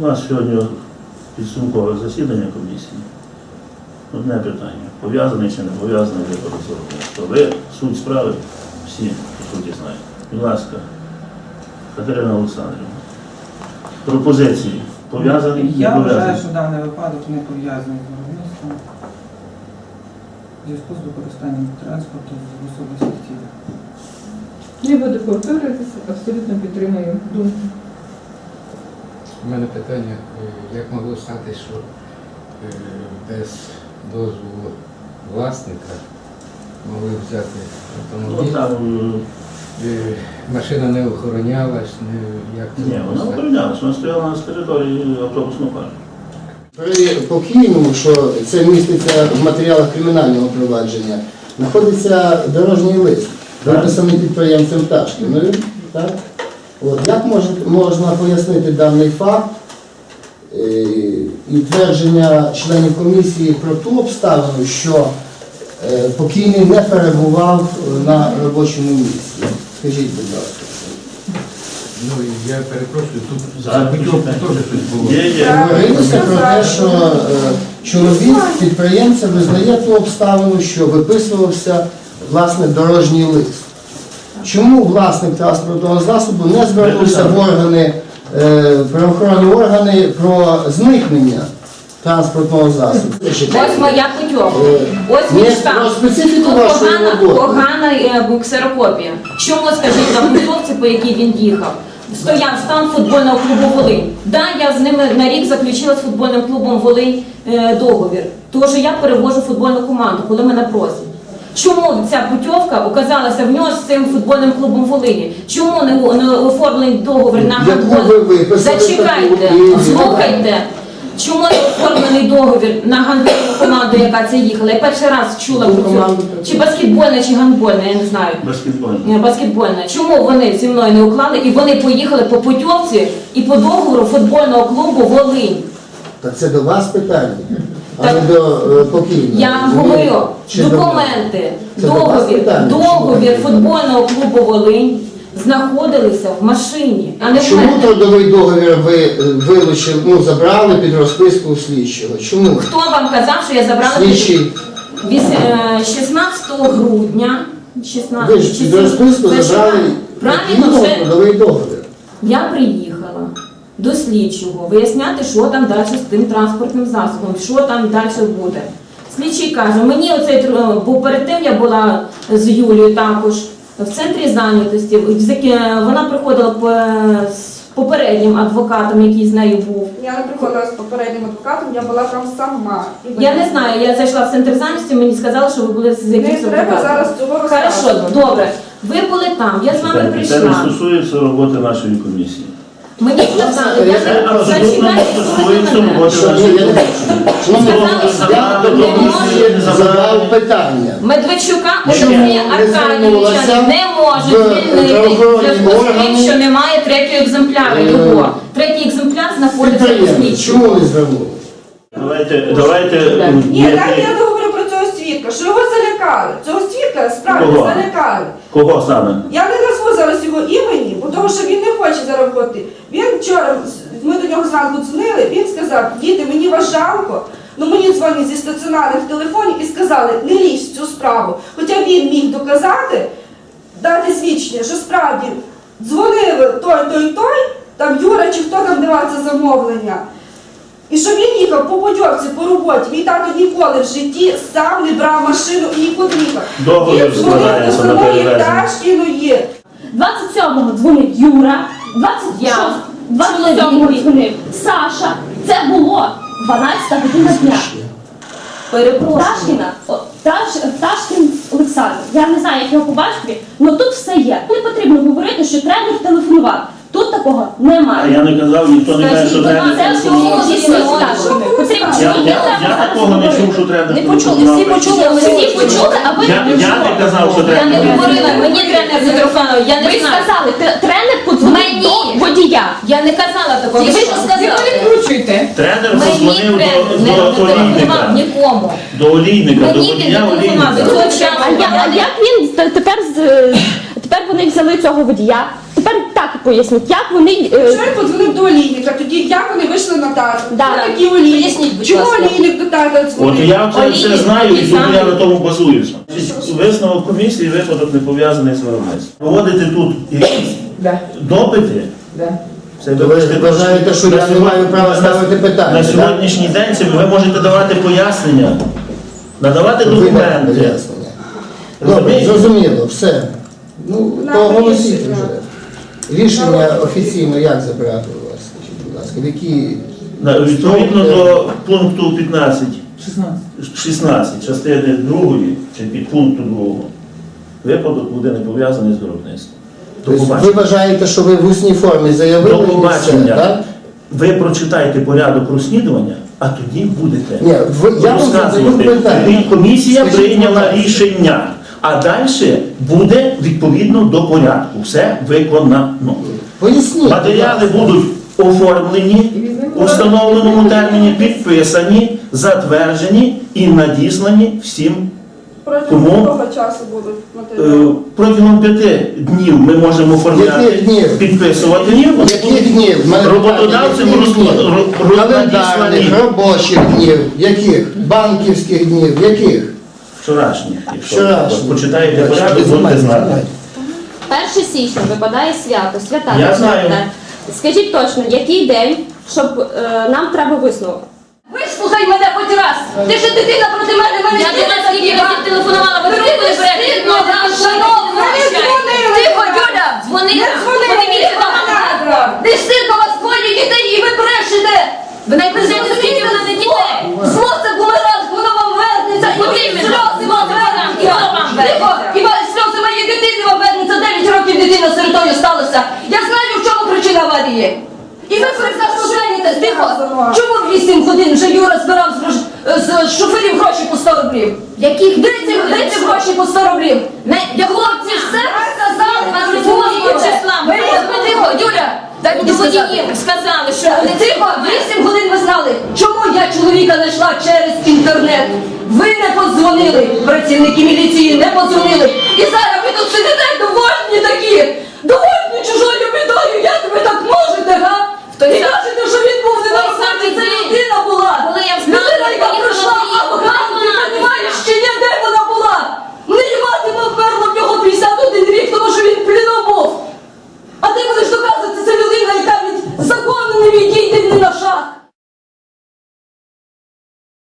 У нас сьогодні підсумкове засідання комісії. Одне питання. Пов'язаний чи не пов'язаний випадок з виробництва. Ви суть справи всі по суті знаєте. Будь ласка, Катерина Олександрівна. Пропозиції пов'язані не Я вважаю, пов'язані? що даний випадок не пов'язаний з виробництвом в зв'язку з використанням транспорту в особистих цілях. Не буду повторюватися, абсолютно підтримую думку. У мене питання, е, як могло стати, що е, без дозволу власника могли взяти Ну, автомобіль, там, е, машина не охоронялась, не як це ні, вона охоронялась, вона стояла на території автобусного парку. При покійному, що це міститься в матеріалах кримінального провадження, знаходиться дорожній лист, виписаний підприємцем Пташкіною. От, як може, можна пояснити даний факт е, і твердження членів комісії про ту обставину, що е, покійний не перебував на робочому місці? Скажіть, будь ласка. Ну, я перепрошую, тут за Так, теж щось було. Є, є. Говорилося про те, що е, чоловік підприємця визнає ту обставину, що виписувався власне дорожній лист. Чому власник транспортного засобу не звернувся в органи, е, правоохоронні органи про зникнення транспортного засобу? Ось моя путівка. Е, Ось Ні, мій штамп. про специфіку Тут вашої погана, роботи. погана е, ксерокопія. Чому скажіть на путівці, по якій він їхав? Стояв штамп футбольного клубу Волинь. Да, я з ними на рік заключила з футбольним клубом Волинь е, договір. Тож я перевожу футбольну команду, коли мене просять. Чому ця путівка оказалася в нього з цим футбольним клубом Волині? Чому не, не оформлений договір на гандбол? Зачекайте, слухайте. Чому не оформлений договір на гандбольну команду, яка це їхала? Я перший раз чула про цю. Чи баскетбольна, чи гандбольна, я не знаю. Баскетбольний. Е, Баскетбольна. Чому вони зі мною не уклали і вони поїхали по путівці і по договору футбольного клубу Волинь? Так це до вас питання, до е, покійного. Я говорю, Чи документи, Це до вас договір, питання, чи договір до футбольного клубу Волинь знаходилися в машині, а не в Чому мене. трудовий договір ви е, вилучили, ну, забрали під розписку слідчого? Чому? Хто вам казав, що я забрала Слідчий, Віс- е, 16 грудня 16 ви ж під розписку Це забрали? Правильно, відповідно це трудовий договір. я приїхала до слідчого виясняти, що там далі з тим транспортним засобом, що там далі буде. Слідчий каже, мені оцей тр- бо перед тим я була з Юлією також в центрі зайнятості. Вона приходила з попереднім адвокатом, який з нею був. Я не приходила з попереднім адвокатом, я була там сама. Я не знаю, я зайшла в центр зайнятості, мені сказали, що ви були з Не якимось треба адвокатом. зараз цього Хорошо, добре. Ви були там, я з вами прийшла. Це не стосується роботи нашої комісії. Мені сказали, я не не слухайте мене. Що, я до комісії задав питання. Медведчука Олексія не Аркадійовича не можуть в звільнити в зв'язку з тим, що немає третього екземпляру Е, його. Третій екземпляр знаходиться у слідчому. чому не звернули? Давайте, давайте. Ні, дайте я договорю про цього свідка, що його залякали. Цього свідка справді Кого? залякали. Кого саме? Я не назву зараз його імені, того, що він не хоче зараз виходити. Він вчора, ми до нього зранку дзвонили, він сказав, діти, мені вас жалко. Ну мені дзвонять зі стаціонарних телефонів і сказали, не лізь в цю справу. Хоча він міг доказати, дати свідчення, що справді дзвонили той, той, той, там Юра чи хто там давав це замовлення. І що він їхав по путьовці, по роботі, мій тато ніколи в житті сам не брав машину і нікуди їхав. Договір складається до на перевезення. Пташкіної. 27-го дзвонив Юра, 26-го 27-го дзвонив Саша. Це було 12 година дня. Перепрошую. Пташкіна, о, Пташ, Пташкін Олександр. Я не знаю, як його по батькові, але тут все є. Не потрібно говорити, що тренер телефонував. Тут такого А немає. я не казав, ніхто не каже, що треба. Не Я, я, я такого не чув, що треба. Не почули, всі почули, але всі почули, а ви Я, не я не казав, що треба. Я не говорила, мені тренер зателефонував, я не Ви знаю. сказали, те- тренер подзвонив Мені. до водія. Я не казала такого. Ви що сказали? відкручуєте. Тренер Мені позвонив тренер до, не телефонував олійника. нікому. До олійника, до Мені він водія не телефонував. Олійника. цього часу. А, я, а як він те- тепер з тепер вони взяли цього водія? Тепер так поясніть, як вони е, Що подзвонив до олійника, тоді як вони вийшли тата. Да. Хто такий Олійник? Будь Чому ласка. Олійник до тата От дзвонив? я це все знаю і тому я на тому базуюся. Висновок комісії випадок не пов'язаний з виробництвом. Проводити тут якісь допити. Це То ви вибачте, вважаєте, що на я не сьогодні- маю права ставити питання, На так? сьогоднішній день це ви можете давати пояснення, надавати Ви документи. пояснення. Добре, Розумієте? зрозуміло, все. Ну, На то оголосіть вже. Рішення офіційно як забрати у вас, скажіть, будь ласка, в які... Відповідно до пункту 15, 16. 16 частини 2 чи підпункту 2, випадок буде не пов'язаний з виробництвом. До Тобто ви побачення. вважаєте, що ви в усній формі заявили До і все, побачення. так? Ви прочитайте порядок розслідування, а тоді будете Ні, ви- я вам задаю розказувати. питання. Комісія Скажіть, будь прийняла ласка. рішення, а далі буде відповідно до порядку. Все виконано. Поясніть. Матеріали будуть оформлені у встановленому терміні, підписані, затверджені і надіслані всім. Протягом якого часу будуть Е, матеріали? Протягом п'яти днів ми можемо оформляти, днів? підписувати. Яких днів? Роботодавцям питання, яких днів? ро- ро- Календарних, робочих днів, яких? Банківських днів, яких? Вчорашніх, якщо Вчорашніх. почитаєте Бачите, порядок, ви будете знати. знаєте. 1 січня випадає свято, свята. Я знаю. Скажіть точно, який день, щоб е, нам треба висновок? Вислухай мене хоч раз! Ти ж дитина проти мене, мене Я до вас скільки разів телефонувала, ви трубку не стидно, нам, що шановна, ви не дзвонили. Тихо, Юля! Дзвонила. Не дзвонили, Подивіться, не там. Не стидно вас двоє дітей і ви брешете! Ви навіть не знаєте, скільки в мене дітей. Зло це бумеранг, воно вам вернеться, потім Іменно. сльози вам Бумеранг, вернуться. воно вам Тихо, вернеться. і вам сльози моєї дитини вам вернуться, 9 років дитина сиротою сталася. Я знаю, в чому причина. І ви прекрасно знаєте, тихо, чому в 8 годин вже Юра збирав з, грош- шоферів гроші по 100 рублів? Яких Де ці, гроші по 100 рублів? Не, я хлопці все сказали, ви восьмого розумієте? числа Ви тихо, Юля, сказати. сказали, що вони Тихо, 8 годин ви знали, чому я чоловіка знайшла через інтернет. Ви не подзвонили, працівники міліції не подзвонили. І зараз ЖДГ в той час.